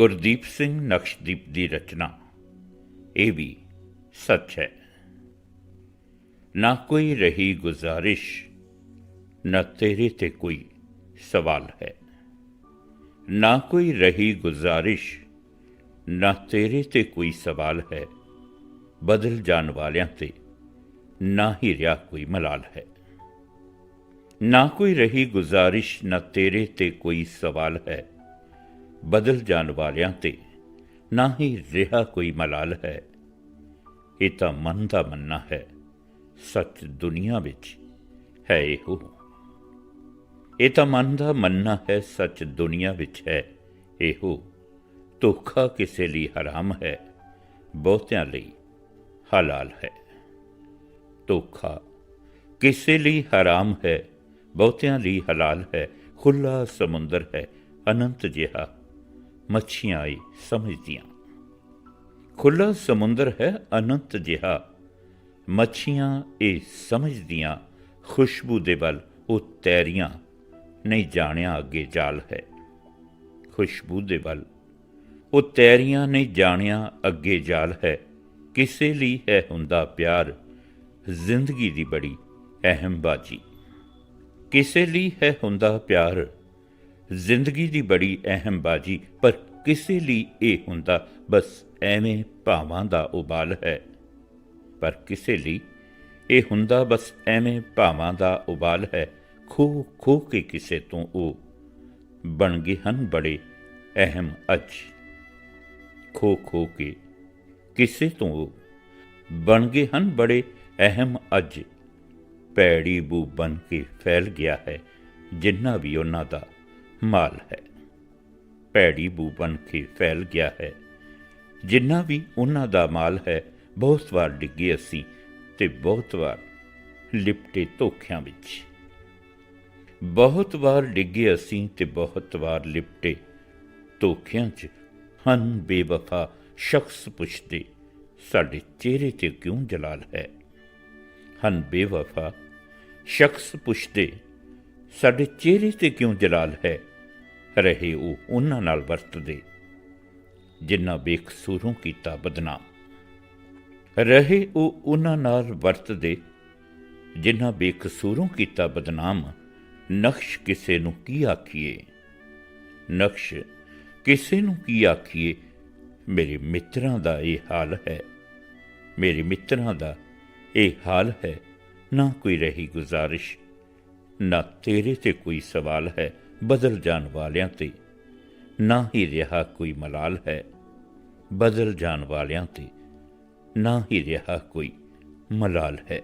ਗੁਰਦੀਪ ਸਿੰਘ ਨਕਸ਼ਦੀਪ ਦੀ ਰਚਨਾ। ਇਹ ਵੀ ਸੱਚ ਹੈ। ਨਾ ਕੋਈ ਰਹੀ ਗੁਜ਼ਾਰਿਸ਼, ਨਾ ਤੇਰੇ ਤੇ ਕੋਈ ਸਵਾਲ ਹੈ। ਨਾ ਕੋਈ ਰਹੀ ਗੁਜ਼ਾਰਿਸ਼, ਨਾ ਤੇਰੇ ਤੇ ਕੋਈ ਸਵਾਲ ਹੈ। ਬਦਲ ਜਾਣ ਵਾਲਿਆਂ ਤੇ ਨਾ ਹੀ ਰਿਹਾ ਕੋਈ ਮਲਾਲ ਹੈ। ਨਾ ਕੋਈ ਰਹੀ ਗੁਜ਼ਾਰਿਸ਼, ਨਾ ਤੇਰੇ ਤੇ ਕੋਈ ਸਵਾਲ ਹੈ। ਬਦਲ ਜਾਣ ਵਾਲਿਆਂ ਤੇ। ਨਾ ਹੀ ਰਿਹਾ ਕੋਈ ਮਲਾਲ ਹੈ। ਇਹ ਤਾਂ ਮਨ ਦਾ ਮੰਨਣਾ ਹੈ। ਸੱਚ ਦੁਨੀਆ ਵਿੱਚ ਹੈ ਇਹੋ। ਇਹ ਤਾਂ ਮਨ ਦਾ ਮੰਨਣਾ ਹੈ, ਸੱਚ ਦੁਨੀਆ ਵਿੱਚ ਹੈ ਇਹੋ। ਧੋਖਾ ਕਿਸੇ ਲਈ ਹਰਾਮ ਹੈ, ਬਹੁਤਿਆਂ ਲਈ ਹਲਾਲ ਹੈ। ਧੋਖਾ ਕਿਸੇ ਲਈ ਹਰਾਮ ਹੈ, ਬਹੁਤਿਆਂ ਲਈ ਹਲਾਲ ਹੈ। ਖੁੱਲਾ ਸਮੁੰਦਰ ਹੈ, ਅਨੰਤ ਜਿਹਾ ਮੱਛੀਆਂ ਹੀ ਸਮਝਦੀਆਂ। ਖੁੱਲਾ ਸਮੁੰਦਰ ਹੈ ਅਨੰਤ ਜਿਹਾ। ਮੱਛੀਆਂ ਇਹ ਸਮਝਦੀਆਂ, ਖੁਸ਼ਬੂ ਦੇ ਵੱਲ ਉਹ ਤੈਰੀਆਂ, ਨਹੀਂ ਜਾਣਿਆ ਅੱਗੇ ਜਾਲ ਹੈ। ਖੁਸ਼ਬੂ ਦੇ ਵੱਲ ਉਹ ਤੈਰੀਆਂ, ਨਹੀਂ ਜਾਣਿਆ ਅੱਗੇ ਜਾਲ ਹੈ। ਕਿਸੇ ਲਈ ਹੈ ਹੁੰਦਾ ਪਿਆਰ, ਜ਼ਿੰਦਗੀ ਦੀ ਬੜੀ ਅਹਿਮ ਬਾਜੀ ਕਿਸੇ ਲਈ ਹੈ ਹੁੰਦਾ ਪਿਆਰ ਜ਼ਿੰਦਗੀ ਦੀ ਬੜੀ ਅਹਿਮ ਬਾਜੀ, ਪਰ ਕਿਸੇ ਲਈ ਇਹ ਹੁੰਦਾ, ਬਸ ਐਵੇਂ ਭਾਵਾਂ ਦਾ ਉਬਾਲ ਹੈ। ਪਰ ਕਿਸੇ ਲਈ ਇਹ ਹੁੰਦਾ, ਬਸ ਐਵੇਂ ਭਾਵਾਂ ਦਾ ਉਬਾਲ ਹੈ। ਖੋ ਖੋ ਕੇ ਕਿਸੇ ਤੋਂ ਉਹ ਬਣ ਗਏ ਹਨ ਬੜੇ ਅਹਿਮ ਅੱਜ। ਖੋ ਖੋ ਕੇ ਕਿਸੇ ਤੋਂ ਉਹ ਬਣ ਗਏ ਹਨ ਬੜੇ ਅਹਿਮ ਅੱਜ। ਪੈੜੀ ਬੂ ਬਣ ਕੇ ਫੈਲ ਗਿਆ ਹੈ, ਜਿੰਨਾ ਵੀ ਉਹਨਾਂ ਦਾ ਮਾਲ ਹੈ। ਭੈੜੀ ਬੂ ਬਣ ਕੇ ਫੈਲ ਗਿਆ ਹੈ। ਜਿੰਨਾ ਵੀ ਉਹਨਾਂ ਦਾ ਮਾਲ ਹੈ, ਬਹੁਤ ਵਾਰ ਡਿੱਗੇ ਅਸੀਂ ਤੇ ਬਹੁਤ ਵਾਰ ਲਿਪਟੇ ਧੋਖਿਆਂ ਵਿੱਚ। ਬਹੁਤ ਵਾਰ ਡਿੱਗੇ ਅਸੀਂ ਤੇ ਬਹੁਤ ਵਾਰ ਲਿਪਟੇ ਧੋਖਿਆਂ 'ਚ। ਹਨ ਬੇਵਫਾ ਸ਼ਖਸ ਪੁੱਛਦੇ, ਸਾਡੇ ਚਿਹਰੇ ਤੇ ਕਿਉਂ ਜਲਾਲ ਹੈ? ਹਨ ਬੇਵਫਾ ਸ਼ਖਸ ਪੁੱਛਦੇ, ਸਾਡੇ ਚਿਹਰੇ ਤੇ ਕਿਉਂ ਜਲਾਲ ਹੈ? ਰਹੇ ਉਹ ਉਹਨਾਂ ਨਾਲ ਵਰਤਦੇ। ਜਿਨ੍ਹਾਂ ਬੇਕਸੂਰੋਂ ਕੀਤਾ ਬਦਨਾਮ। ਰਹੇ ਉਹ ਉਹਨਾਂ ਨਾਲ ਵਰਤਦੇ। ਜਿਨ੍ਹਾਂ ਬੇਕਸੂਰੋਂ ਕੀਤਾ ਬਦਨਾਮ, ਨਕਸ਼ ਕਿਸੇ ਨੂੰ ਕੀ ਆਖੀਏ? ਨਕਸ਼ ਕਿਸੇ ਨੂੰ ਕੀ ਆਖੀਏ? ਮੇਰੇ ਮਿੱਤਰਾਂ ਦਾ ਇਹ ਹਾਲ ਹੈ। ਮੇਰੇ ਮਿੱਤਰਾਂ ਦਾ ਇਹ ਹਾਲ ਹੈ। ਨਾ ਕੋਈ ਰਹੀ ਗੁਜ਼ਾਰਿਸ਼, ਨਾ ਤੇਰੇ ਤੇ ਕੋਈ ਸਵਾਲ ਹੈ। ਬਦਲ ਜਾਣ ਵਾਲਿਆਂ ਤੇ। ਨਾ ਹੀ ਰਿਹਾ ਕੋਈ ਮਲਾਲ ਹੈ ਬਦਲ ਜਾਣ ਵਾਲਿਆਂ ਤੇ। ਨਾ ਹੀ ਰਿਹਾ ਕੋਈ ਮਲਾਲ ਹੈ।